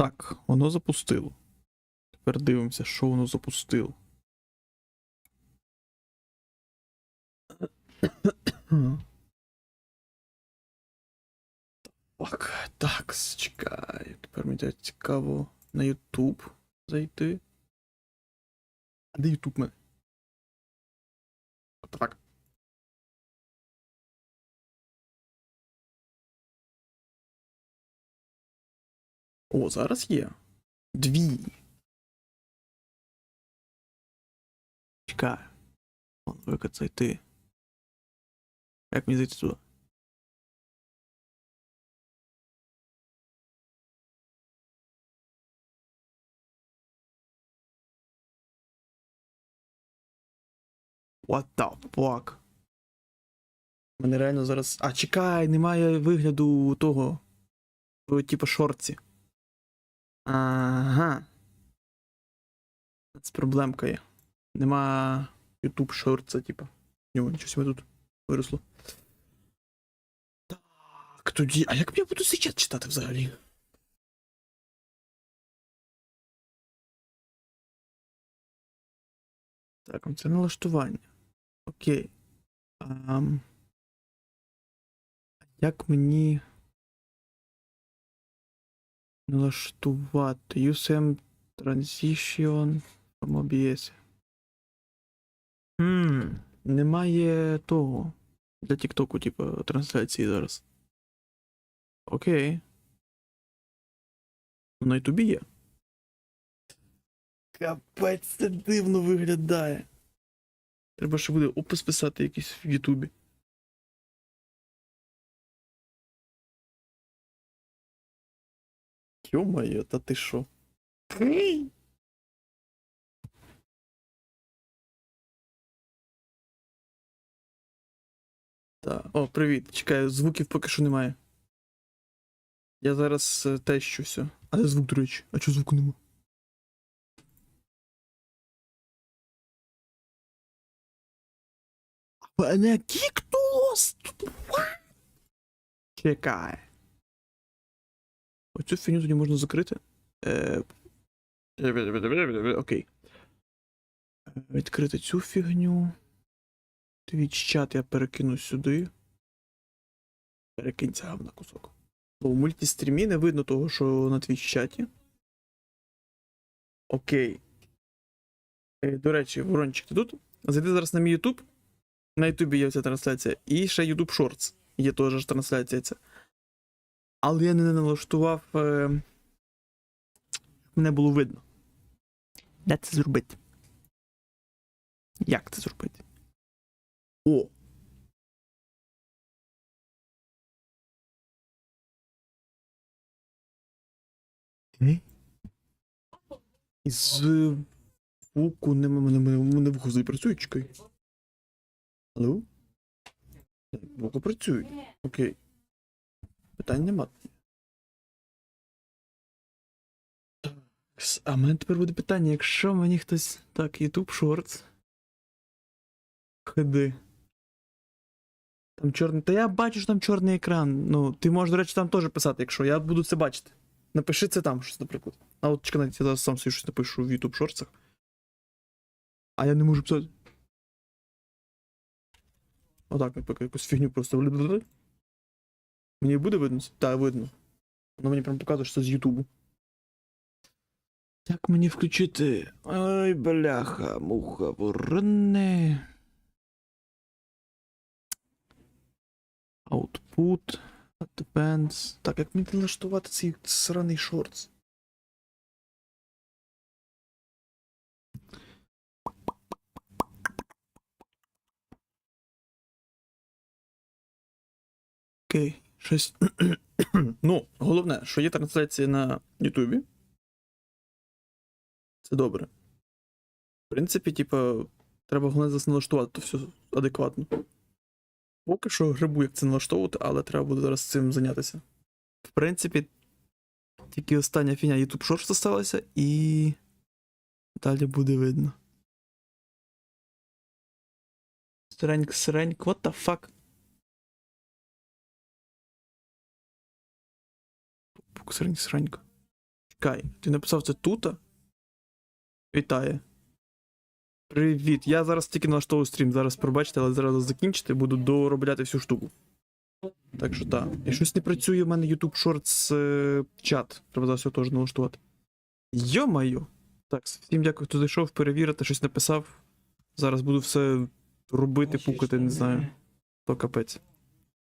Так, воно запустило. Тепер дивимося, що воно запустило. Так, так, чекай. Тепер мені цікаво на YouTube зайти. А де YouTube мене? What О, зараз є. Дві. Чекай. Вон, викид зайти. Як мені зайти туди? What the fuck? Мене реально зараз. А, чекай, немає вигляду того. в, Типу шорці. Ага. Це проблемка є. Нема YouTube шорца, типа. Нього нічого себе тут виросло. Так, тоді. А як я буду цей читати взагалі? Так, це налаштування. Окей. Ам... Як мені налаштувати USM Transition from OBS? Хм, немає того. Для TikTok, типу, трансляції зараз. Окей. На Ютубі є. Капець, це дивно виглядає. Треба ще буде опис писати якийсь в Ютубі. Йо-моє, та ти що? Так, о, привіт. Чекаю, звуків поки що немає. Я зараз е, тещу все. А де звук, до речі? А чого звуку нема? Кіктус! Чекай. Оцю фігню тоді можна закрити. Е... Окей. Відкрити цю фігню. Твіч чат я перекину сюди. Перекинь це на кусок. В мультистрімі не видно того, що на твіч чаті. Окей. Е, До речі, Ворончик, ти тут? Зайди зараз на мій YouTube. На Ютубі є ця трансляція. І ще YouTube Shorts. Є теж трансляція ця. Але я не налаштував. Е... Мене було видно. Де це зробити? Як це зробити? О! Е? Із звуку не мене мене вухо запрацює, чекай. Алло? Вухо працюють. Окей. Питань нема. А в мене тепер буде питання, якщо мені хтось. Так, YouTube Shorts. Ходи. Там чорний. Та я бачу, що там чорний екран. Ну, ти можеш, до речі, там теж писати, якщо я буду це бачити. Напиши це там щось, наприклад. А от чекай, я зараз сам собі щось напишу в YouTube Shorts. А я не можу писати. Отак, наприклад, якусь фігню просто. Мені буде видно? Так, видно. Воно мені прям показує, що це з Ютубу. Як мені включити? Ой, бляха, муха, ворони. Output. Advanced. Так, як мені налаштувати цей сраний шортс? Окей, щось. ну, головне, що є трансляція на Ютубі. Це добре. В принципі, типа, треба головне зараз налаштувати то все адекватно. Поки що грибу, як це налаштовувати, але треба буде зараз цим зайнятися. В принципі, тільки остання фіня YouTube Shorts залишилася, і далі буде видно. Сиреньк, сиреньк, what the fuck? Сиреньк. чекай. Ти написав це тута? Вітає. Привіт. Я зараз тільки налаштовую стрім. Зараз пробачте, але зараз закінчити, буду доробляти всю штуку. Так що так. І щось не працює в мене YouTube Shorts е, чат. Треба зараз його теж налаштувати. Йо-майо. Так, всім дякую, хто зайшов, перевірити, щось написав. Зараз буду все робити, пукати, не знаю. То капець.